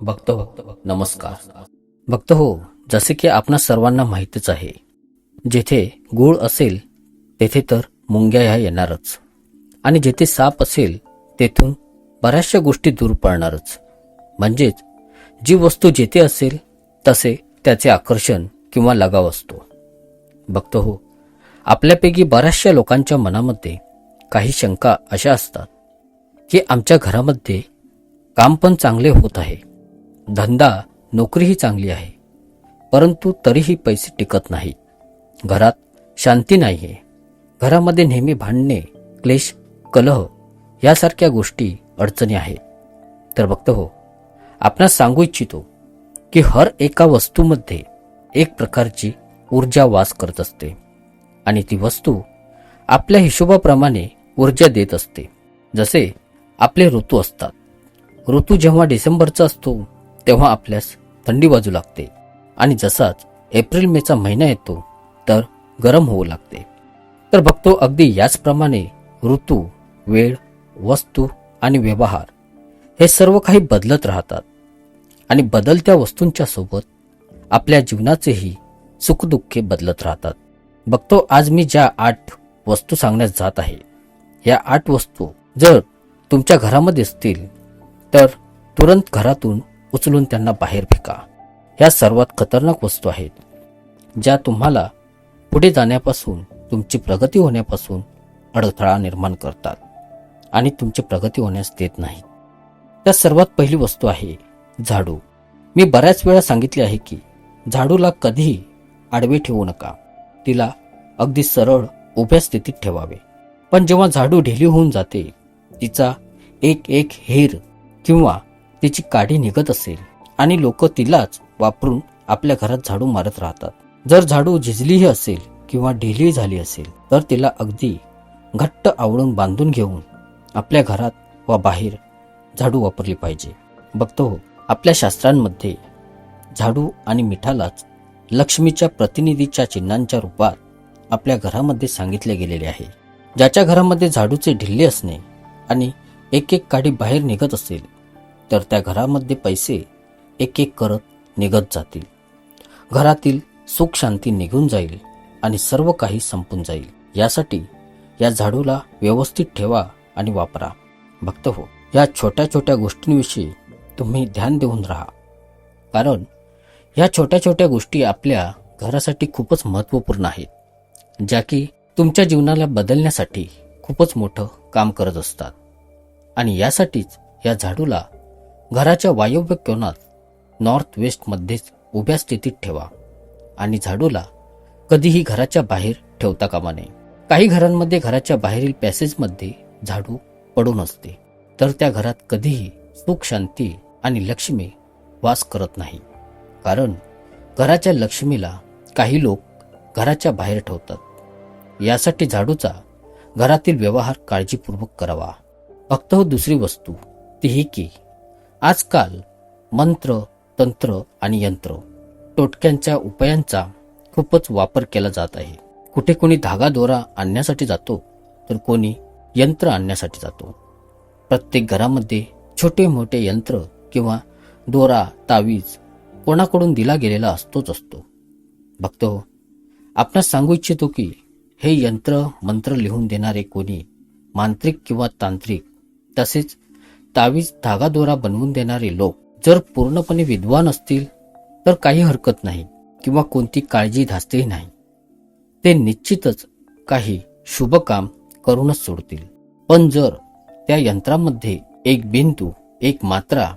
भक्त नमस्कार. भक्त हो जसे की आपणा सर्वांना माहितच आहे. जेथे गुळ असेल तेथे तर मुंग्या ह्या येणारच. आणि जेथे साप असेल तेथून बऱ्याचशा गोष्टी दूर पडणारच. म्हणजेच जी वस्तू जेथे असेल तसे त्याचे आकर्षण किंवा लगाव असतो. भक्त हो आपल्यापैकी बऱ्याचशा लोकांच्या मनामध्ये काही शंका अशा असतात की आमच्या घरामध्ये काम पण चांगले होत आहे. धंदा नोकरीही चांगली आहे. परंतु तरीही पैसे टिकत नाहीत. घरात शांती नाही आहे घरामध्ये नेहमी भांडणे क्लेश कलह यासारख्या गोष्टी अडचणी आहेत. तर बघतो हो आपणास सांगू इच्छितो की हर एका वस्तूमध्ये एक प्रकारची ऊर्जा वास करत असते. आणि ती वस्तू आपल्या हिशोबाप्रमाणे ऊर्जा देत असते. जसे आपले ऋतू असतात. ऋतू जेव्हा डिसेंबरचा असतो तेव्हा आपल्यास थंडी वाजू लागते. आणि जसाच एप्रिल मेचा महिना येतो तर गरम होऊ लागते. तर बघतो अगदी याचप्रमाणे ऋतू वेळ वस्तू आणि व्यवहार हे सर्व काही बदलत राहतात. आणि बदलत्या वस्तूंच्या सोबत आपल्या जीवनाचेही सुखदुःखे बदलत राहतात. बघतो आज मी ज्या आठ वस्तू सांगण्यास जात आहे या आठ वस्तू जर तुमच्या घरामध्ये असतील तर तुरंत घरातून उचलून त्यांना बाहेर फेका. ह्या सर्वात खतरनाक वस्तू आहेत ज्या तुम्हाला पुढे जाण्यापासून तुमची प्रगती होण्यापासून अडथळा निर्माण करतात आणि तुमची प्रगती होण्यास देत नाहीत. त्या सर्वात पहिली वस्तू आहे झाडू. मी बऱ्याच वेळा सांगितले आहे की झाडूला कधीही आडवे ठेवू नका. तिला अगदी सरळ उभ्या स्थितीत ठेवावे. पण जेव्हा झाडू ढिली होऊन जाते तिचा एक एक हेर किंवा तिची काडी निघत असेल आणि लोक तिलाच वापरून आपल्या घरात झाडू मारत राहतात. जर झाडू झिजलीही असेल किंवा ढिली झाली असेल तर तिला अगदी घट्ट आवळून बांधून घेऊन आपल्या घरात व बाहेर झाडू वापरली पाहिजे. बघतो हो, आपल्या शास्त्रांमध्ये झाडू आणि मिठालाच लक्ष्मीच्या प्रतिनिधीच्या चिन्हांच्या रूपात आपल्या घरामध्ये सांगितले गेलेले आहे. ज्याच्या घरामध्ये झाडूचे ढिल्ले असणे आणि एक एक काडी बाहेर निघत असेल तर त्या घरामध्ये पैसे एक एक करत निघत जातील. घरातील सुख शांती निघून जाईल आणि सर्व काही संपून जाईल. यासाठी या झाडूला व्यवस्थित ठेवा आणि वापरा. भक्त हो या छोट्या छोट्या गोष्टींविषयी तुम्ही ध्यान देऊन राहा. कारण या छोट्या छोट्या गोष्टी आपल्या घरासाठी खूपच महत्त्वपूर्ण आहेत. ज्या की तुमच्या जीवनाला बदलण्यासाठी खूपच मोठं काम करत असतात. आणि यासाठीच या झाडूला घराच्या वायव्य कोणात नॉर्थ वेस्टमध्येच उभ्या स्थितीत ठेवा आणि झाडूला कधीही घराच्या बाहेर ठेवता कामा नये. काही घरांमध्ये घराच्या बाहेरील पॅसेजमध्ये झाडू पडून असते तर त्या घरात कधीही सुख शांती आणि लक्ष्मी वास करत नाही. कारण घराच्या लक्ष्मीला काही लोक घराच्या बाहेर ठेवतात. यासाठी झाडूचा घरातील व्यवहार काळजीपूर्वक करावा. फक्त हो दुसरी वस्तू ती ही की आजकाल मंत्र तंत्र आणि यंत्र टोटक्यांच्या उपायांचा खूपच वापर केला जात आहे. कुठे कोणी धागा दोरा आणण्यासाठी जातो तर कोणी यंत्र आणण्यासाठी जातो. प्रत्येक घरामध्ये छोटे मोठे यंत्र किंवा दोरा तावीज कोणाकडून दिला गेलेला असतोच असतो. भक्तो हो, आपणास सांगू इच्छितो की हे यंत्र मंत्र लिहून देणारे कोणी मांत्रिक किंवा तांत्रिक तसेच तावीज धागा दोरा बनवून देणारे लोक जर पूर्णपणे विद्वान असतील तर काही हरकत नाही किंवा कोणती काळजी धासतेही नाही. ते निश्चितच काही शुभ काम करूनच सोडतील. पण जर त्या यंत्रामध्ये एक बिंदू एक मात्रा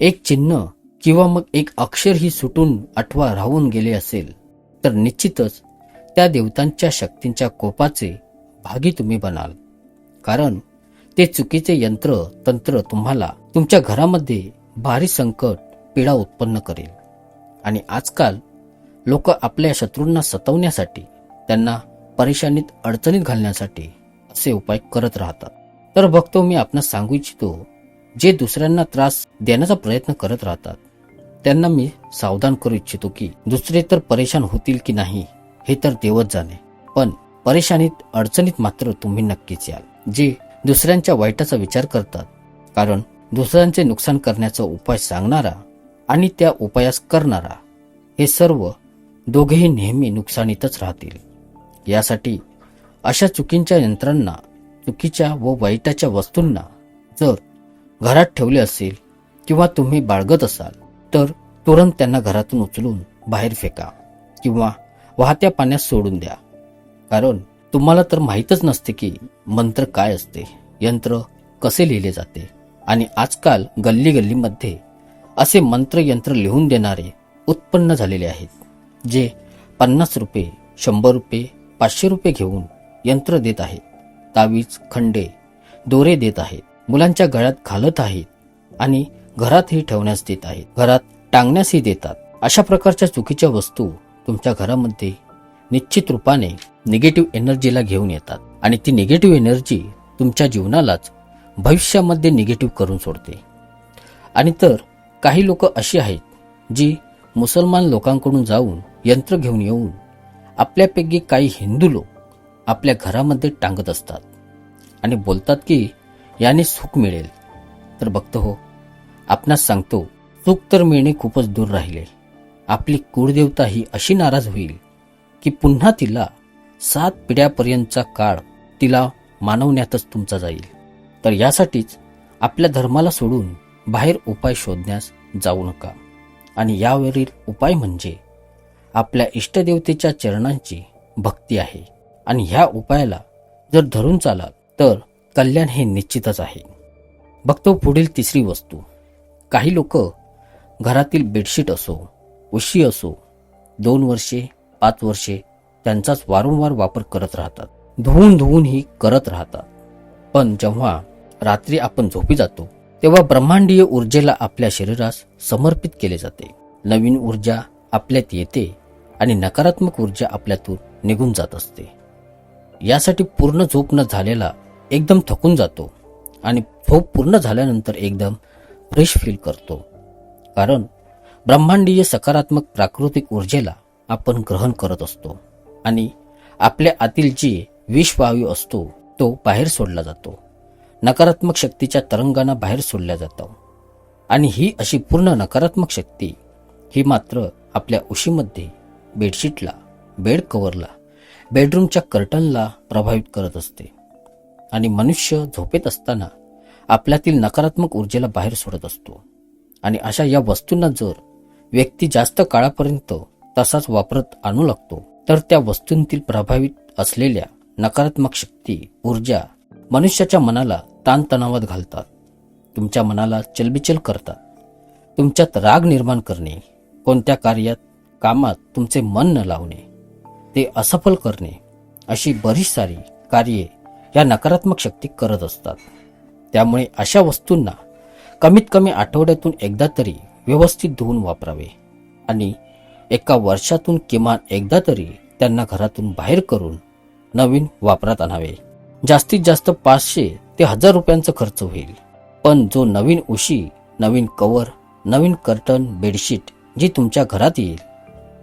एक चिन्ह किंवा मग एक अक्षर ही सुटून अथवा राहून गेले असेल तर निश्चितच त्या देवतांच्या शक्तींच्या कोपाचे भागी तुम्ही बनाल. कारण ते चुकीचे यंत्र तंत्र तुम्हाला तुमच्या घरामध्ये भारी संकट पीडा उत्पन्न करेल. आणि आजकाल लोक आपल्या शत्रूंना सतवण्यासाठी त्यांना परेशानीत अडचणीत घालण्यासाठी असे उपाय करत राहतात. तर बघतो मी आपणास सांगू इच्छितो जे दुसऱ्यांना त्रास देण्याचा प्रयत्न करत राहतात त्यांना मी सावधान करू इच्छितो की दुसरे तर परेशान होतील की नाही. हे तर देवच जाणे. पण परेशानीत अडचणीत मात्र तुम्ही नक्कीच याल जे दुसऱ्यांच्या वाईटाचा विचार करतात. कारण दुसऱ्यांचे नुकसान करण्याचा उपाय सांगणारा आणि त्या उपायास करणारा हे सर्व दोघेही नेहमी नुकसानीतच राहतील. यासाठी अशा चुकींच्या यंत्रांना चुकीच्या व वाईटाच्या वस्तूंना जर घरात ठेवले असेल किंवा तुम्ही बाळगत असाल तर तुरंत त्यांना घरातून उचलून बाहेर फेका किंवा वाहत्या पाण्यात सोडून द्या. कारण तुम्हाला तर माहीतच नसते की मंत्र काय असते यंत्र कसे लिहिले जाते आणि आजकाल गल्ली गल्लीमध्ये असे मंत्र यंत्र लिहून देणारे उत्पन्न झालेले आहेत जे पन्नास रुपये शंभर रुपये पाचशे रुपये घेऊन यंत्र देत आहेत तावीज खंडे दोरे देत आहेत मुलांच्या गळ्यात घालत आहेत आणि घरातही ठेवण्यास देत आहेत घरात टांगण्यासही देतात. अशा प्रकारच्या चुकीच्या वस्तू तुमच्या घरामध्ये निश्चित रूपाने निगेटिव्ह एनर्जीला घेऊन येतात. आणि ती निगेटिव्ह एनर्जी तुमच्या जीवनालाच भविष्यामध्ये निगेटिव्ह करून सोडते. आणि तर काही लोक अशी आहेत जी मुसलमान लोकांकडून जाऊन यंत्र घेऊन येऊन आपल्यापैकी काही हिंदू लोक आपल्या घरामध्ये टांगत असतात. आणि बोलतात की याने सुख मिळेल. तर बघतो हो आपणास सांगतो सुख तर मिळणे खूपच दूर राहिले. आपली कुळदेवता ही अशी नाराज होईल की पुन्हा तिला सात पिढ्यापर्यंतचा काळ तिला मानवण्यातच तुमचा जाईल. तर यासाठीच आपल्या धर्माला सोडून बाहेर उपाय शोधण्यास जाऊ नका. आणि यावरील उपाय म्हणजे आपल्या इष्टदेवतेच्या चरणांची भक्ती आहे. आणि ह्या उपायाला जर धरून चालाल तर कल्याण हे निश्चितच आहे. बघतो पुढील तिसरी वस्तू. काही लोक घरातील बेडशीट असो उशी असो दोन वर्षे पाच वर्षे त्यांचाच वारंवार वापर करत राहतात. धुवून धुवून ही करत राहतात. पण जेव्हा रात्री आपण झोपी जातो तेव्हा ब्रह्मांडीय ऊर्जेला आपल्या शरीरास समर्पित केले जाते. नवीन ऊर्जा आपल्यात येते आणि नकारात्मक ऊर्जा आपल्यातून निघून जात असते. यासाठी पूर्ण झोप न झालेला एकदम थकून जातो आणि झोप पूर्ण झाल्यानंतर एकदम फ्रेश फील करतो. कारण ब्रह्मांडीय सकारात्मक प्राकृतिक ऊर्जेला आपण ग्रहण करत असतो आणि आपल्या आतील जी विषवायू असतो तो बाहेर सोडला जातो. नकारात्मक शक्तीच्या तरंगांना बाहेर सोडल्या जातो. आणि ही अशी पूर्ण नकारात्मक शक्ती ही मात्र आपल्या उशीमध्ये बेडशीटला बेड कव्हरला बेडरूमच्या कर्टनला प्रभावित करत असते. आणि मनुष्य झोपेत असताना आपल्यातील नकारात्मक ऊर्जेला बाहेर सोडत असतो. आणि अशा या वस्तूंना जर व्यक्ती जास्त काळापर्यंत तसाच वापरत आणू लागतो. तर त्या वस्तूंतील प्रभावित असलेल्या नकारात्मक शक्ती ऊर्जा मनुष्याच्या मनाला ताणतणावात घालतात. तुमच्या मनाला चलबिचल करतात. तुमच्यात राग निर्माण करणे कोणत्या कार्यात कामात तुमचे मन न लावणे ते असफल करणे अशी बरीच सारी कार्ये या नकारात्मक शक्ती करत असतात. त्यामुळे अशा वस्तूंना कमीत कमी आठवड्यातून एकदा तरी व्यवस्थित धुवून वापरावे आणि एका वर्षातून किमान एकदा तरी त्यांना घरातून बाहेर करून नवीन वापरात आणावे. जास्तीत जास्त पाचशे ते हजार रुपयांचा खर्च होईल. पण जो नवीन उशी नवीन कवर नवीन कर्टन बेडशीट जी तुमच्या घरात येईल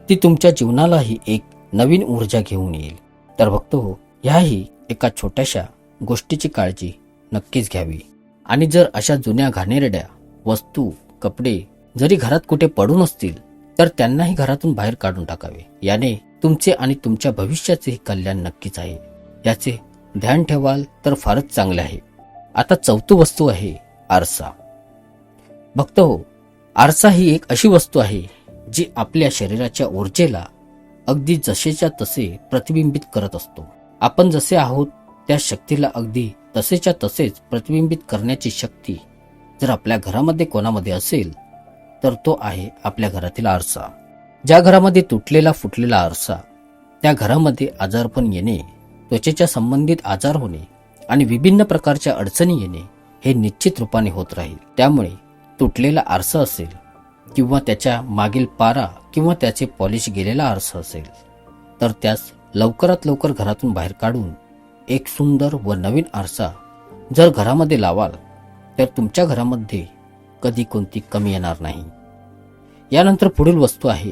ती तुमच्या जीवनालाही एक नवीन ऊर्जा घेऊन येईल. तर बघतो हो ह्याही एका छोट्याशा गोष्टीची काळजी नक्कीच घ्यावी. आणि जर अशा जुन्या घाणेरड्या वस्तू कपडे जरी घरात कुठे पडून असतील तर त्यांनाही घरातून बाहेर काढून टाकावे. याने तुमचे आणि तुमच्या भविष्याचेही कल्याण नक्कीच आहे. याचे ध्यान ठेवाल तर फारच चांगले आहे. आता चौथी वस्तू आहे आरसा. भक्त हो आरसा ही एक अशी वस्तू आहे जी आपल्या शरीराच्या ऊर्जेला अगदी जसेच्या तसे प्रतिबिंबित करत असतो. आपण जसे आहोत त्या शक्तीला अगदी तसेच्या तसेच प्रतिबिंबित करण्याची शक्ती जर आपल्या घरामध्ये कोणामध्ये असेल तर तो आहे आपल्या घरातील आरसा. ज्या घरामध्ये तुटलेला फुटलेला आरसा त्या घरामध्ये आजारपण येणे त्वचेच्या संबंधित आजार होणे आणि विभिन्न प्रकारच्या अडचणी येणे हे निश्चित रूपाने होत राहील. त्यामुळे तुटलेला आरसा असेल किंवा त्याच्या मागील पारा किंवा त्याचे पॉलिश गेलेला आरसा असेल तर त्यास लवकरात लवकर घरातून बाहेर काढून एक सुंदर व नवीन आरसा जर घरामध्ये लावाल तर तुमच्या घरामध्ये कधी कोणती कमी येणार नाही. यानंतर पुढील वस्तू आहे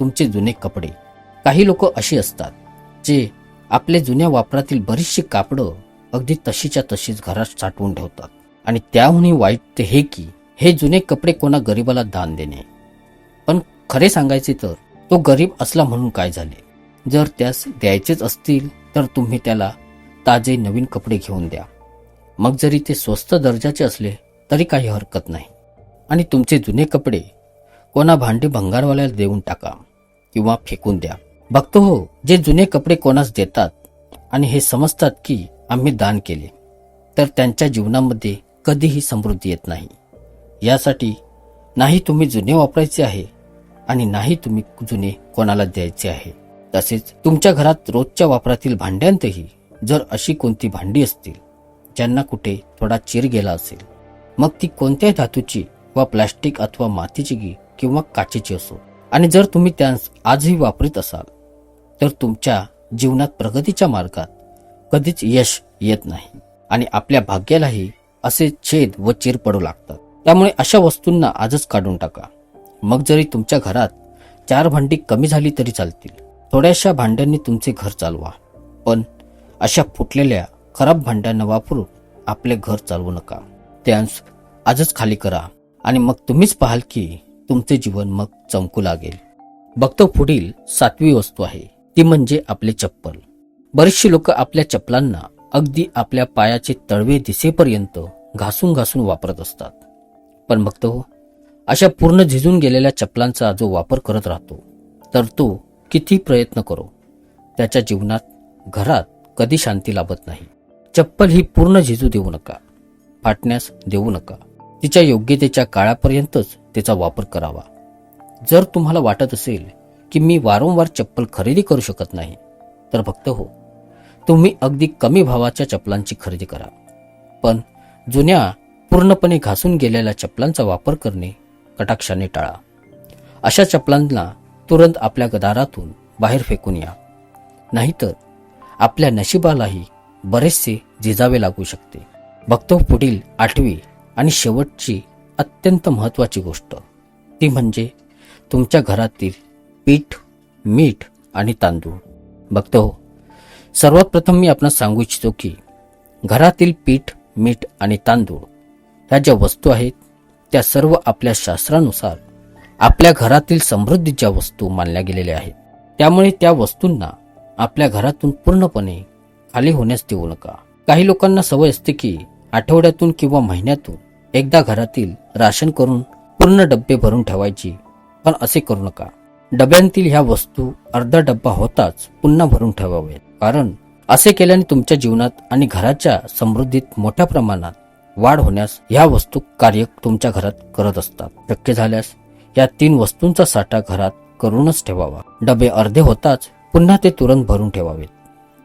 तुमचे जुने कपडे. काही लोक अशी असतात जे आपले जुन्या वापरातील बरीचशी कापडं अगदी तशीच्या तशीच घरात साठवून ठेवतात. आणि त्याहूनही वाईट ते हे की हे जुने कपडे कोणा गरीबाला दान देणे. पण खरे सांगायचे तर तो गरीब असला म्हणून काय झाले? जर त्यास द्यायचेच असतील तर तुम्ही त्याला ताजे नवीन कपडे घेऊन द्या. मग जरी ते स्वस्त दर्जाचे असले तरी काही हरकत नाही. आणि तुमचे जुने कपडे कोणा भांडी भंगारवाल्याला देऊन टाका किंवा फेकून द्या. बघतो हो जे जुने कपडे कोणास देतात आणि हे समजतात की आम्ही दान केले तर त्यांच्या जीवनामध्ये कधीही समृद्धी येत नाही. यासाठी नाही तुम्ही जुने वापरायचे आहे आणि नाही तुम्ही जुने कोणाला द्यायचे आहे. तसेच तुमच्या घरात रोजच्या वापरातील भांड्यांतही जर अशी कोणती भांडी असतील ज्यांना कुठे थोडा चिर गेला असेल मग ती कोणत्याही धातूची वा प्लास्टिक अथवा मातीची किंवा काचेची असो. आणि जर तुम्ही त्यास आजही वापरीत असाल तर तुमच्या जीवनात प्रगतीच्या मार्गात कधीच यश येत नाही. आणि आपल्या भाग्यालाही असे छेद व चीर पडू लागतात. त्यामुळे अशा वस्तूंना आजच काढून टाका. मग जरी तुमच्या घरात चार भांडी कमी झाली तरी चालतील. थोड्याशा भांड्यांनी तुमचे घर चालवा. पण अशा फुटलेल्या खराब भांड्यांना वापरून आपले घर चालवू नका. त्यांस आजच खाली करा. आणि मग तुम्हीच पाहाल की तुमचे जीवन मग चमकू लागेल. बघतो पुढील सातवी वस्तू आहे. ती म्हणजे आपले चप्पल. बरेचशी लोक आपल्या चप्पलांना अगदी आपल्या पायाचे तळवे दिसेपर्यंत घासून घासून वापरत असतात. पण बघतो हो, अशा पूर्ण झिजून गेलेल्या चप्पलांचा जो वापर करत राहतो तर तो किती प्रयत्न करो. त्याच्या जीवनात घरात कधी शांती लाभत नाही. चप्पल ही पूर्ण झिजू देऊ नका. फाटण्यास देऊ नका. तिच्या योग्यतेच्या काळापर्यंतच तिचा वापर करावा. जर तुम्हाला वाटत असेल की मी वारंवार चप्पल खरेदी करू शकत नाही तर फक्त हो. तुम्ही अगदी कमी भावाच्या चप्पलांची खरेदी करा. पण जुन्या पूर्णपणे घासून गेलेल्या चप्पलांचा वापर करणे कटाक्षाने टाळा. अशा चप्पलांना तुरंत आपल्या गदारातून बाहेर फेकून या. नाहीतर आपल्या नशिबालाही बरेचसे झिजावे लागू शकते. बघतो पुढील आठवी आणि शेवटची अत्यंत महत्वाची गोष्ट. ती म्हणजे तुमच्या घरातील पीठ मीठ आणि तांदूळ. बघतो हो, सर्वात प्रथम मी आपणास सांगू इच्छितो की घरातील पीठ मीठ आणि तांदूळ ह्या ज्या वस्तू आहेत त्या सर्व आपल्या शास्त्रानुसार आपल्या घरातील समृद्धीच्या वस्तू मानल्या गेलेल्या आहेत. त्यामुळे त्या वस्तूंना आपल्या घरातून पूर्णपणे खाली होण्यास देऊ नका. काही लोकांना सवय असते की आठवड्यातून किंवा महिन्यातून एकदा घरातील राशन करून पूर्ण डब्बे भरून ठेवायची. पण असे करू नका. डब्यांतील ह्या वस्तू अर्धा डब्बा होताच पुन्हा भरून ठेवावेत. कारण असे केल्याने तुमच्या जीवनात आणि घराच्या समृद्धीत मोठ्या प्रमाणात वाढ होण्यास ह्या वस्तू कार्य तुमच्या घरात करत असतात. शक्य झाल्यास या तीन वस्तूंचा साठा घरात करूनच ठेवावा. डबे अर्धे होताच पुन्हा ते तुरंत भरून ठेवावेत.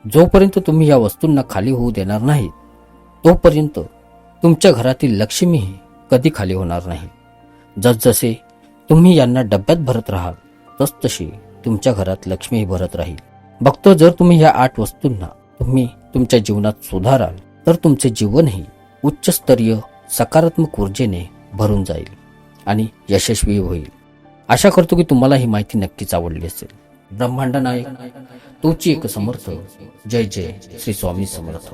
जोपर्यंत तुम्ही या वस्तूंना खाली होऊ देणार नाहीत तोपर्यंत तुमच्या घरातील लक्ष्मीही कधी खाली होणार नाही. जसजसे तुम्ही यांना डब्यात भरत राहाल तसतशी तुमच्या घरात लक्ष्मीही भरत राहील. बघतो जर तुम्ही या आठ वस्तूंना तुम्ही तुमच्या जीवनात सुधाराल तर तुमचे जीवनही उच्चस्तरीय सकारात्मक ऊर्जेने भरून जाईल आणि यशस्वी होईल. आशा करतो की तुम्हाला ही माहिती नक्कीच आवडली असेल. ब्रह्मांड नायक तुमची एक समर्थ. जय जय श्री स्वामी समर्थ.